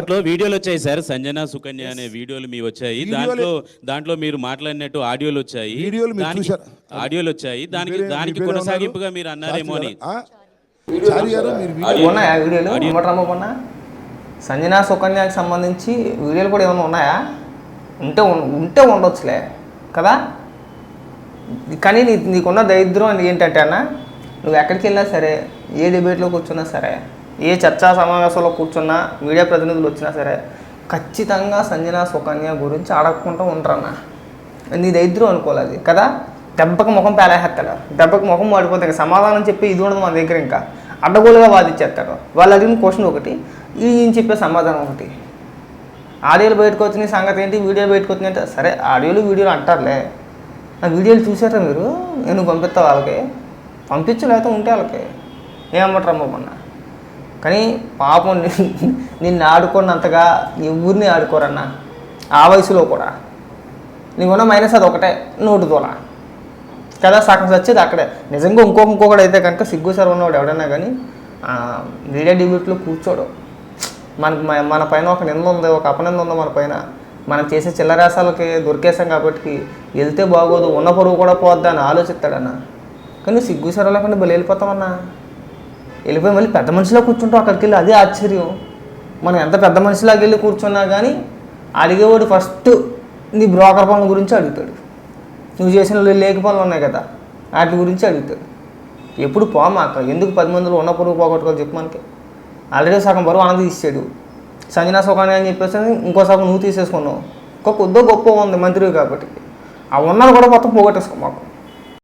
అప్పట్లో వీడియోలు వచ్చాయి సార్. సంజన సుకన్య అనే వీడియోలు మీ వచ్చాయి. దాంట్లో దాంట్లో మీరు మాట్లాడినట్టు ఆడియోలు వచ్చాయి. వీడియోలు మీరు దానికి- చూశారా? ఆడియోలు వచ్చాయి. దానికి దానికి కొనసాగింపుగా? మీరు అన్నారేమో అని. ఆ? చారి గారు మీరు వీడియో ఉన్నాయా వీడియోలు? సంజన సుకన్యకి సంబంధించి వీడియోలు కూడా ఏమైనా ఉన్నాయా? ఉంటే ఉన్- ఉంటే ఉండొచ్చులే కదా? కానీ నీ నీకున్న దరిద్రం ఏంటంటే అన్న నువ్వు ఎక్కడికి వెళ్ళినా సరే ఏ డిబేట్లో కూర్చున్నా సరే ఏ చర్చా సమావేశంలో కూర్చున్నా మీడియా ప్రతినిధులు వచ్చినా సరే ఖచ్చితంగా సంజన సుకన్య గురించి అడగకుండా ఉంటారన్న. నీ దరిద్రం అనుకోవాలి అది కదా? దెబ్బకి ముఖం పేలేస్తాడు దెబ్బకి ముఖం వాడిపోతాయి ఇంకా సమాధానం చెప్పి ఇది ఉండదు మన దగ్గర ఇంకా. అడ్డగోలుగా వాదిచ్చేస్తాడు వాళ్ళు అడిగిన క్వశ్చన్ ఒకటి ఈయన చెప్పే సమాధానం ఒకటి. ఆడియోలు బయటకు వచ్చిన సంగతి ఏంటి? వీడియోలు బయటకు వచ్చినాయి అంటే సరే ఆడియోలు వీడియోలు అంటారులే. ఆ వీడియోలు చూసారా మీరు? నేను పంపిస్తా వాళ్ళకి. పంపించలేకపోతే ఉంటే వాళ్ళకి. ఏమంటారు అమ్మ మొన్న? కానీ పాపం నిన్ను ఆడుకున్నంతగా ఎవరిని ఆడుకోరన్నా. ఆ వయసులో కూడా. నీకున్న మైనస్ అది ఒకటే నోటు తోల. కదా సగం వచ్చేది అక్కడే. నిజంగా ఇంకొక ఇంకొకటి అయితే కనుక సిగ్గు సార్ ఉన్నవాడు ఎవడన్నా కానీ మీడియా డిబేట్లో కూర్చోడు. మనకు మ- మన పైన ఒక నింద ఉంది ఒక అపనింద ఉంది మన పైన. మనం చేసే చిల్లరాసాలకి దొరికేసాం కాబట్టి వెళ్తే బాగోదు ఉన్న పొరుగు కూడా పోద్దా అని ఆలోచిస్తాడన్నా. కానీ సిగ్గు సరళకుండా లేకుండా బలి వెళ్ళిపోతామన్నా వెళ్ళిపోయి మళ్ళీ పెద్ద మనిషిలో కూర్చుంటాం అక్కడికి వెళ్ళి అదే ఆశ్చర్యం. మనం ఎంత పెద్ద మనిషిలాగా వెళ్ళి కూర్చున్నా కానీ అడిగేవాడు ఫస్ట్ నీ బ్రోకర్ పనుల గురించి అడుగుతాడు. నువ్వు చేసిన లేక పనులు ఉన్నాయి కదా వాటి గురించి అడుగుతాడు. ఎప్పుడు పోమాక ఎందుకు పది మందిలో ఉన్న పొరుగు పోగొట్టుకోవాలి చెప్పు మనకి. ఆల్రెడీ సగం బరువు ఆనంద తీసాడు సంజనా సుఖాని అని చెప్పేసి ఇంకో సగం నువ్వు తీసేసుకున్నావు. ఇంకో కొద్దో గొప్ప ఉంది మంత్రి కాబట్టి. ఆ ఉన్నది కూడా మొత్తం పోగొట్టేసుకో మాకు.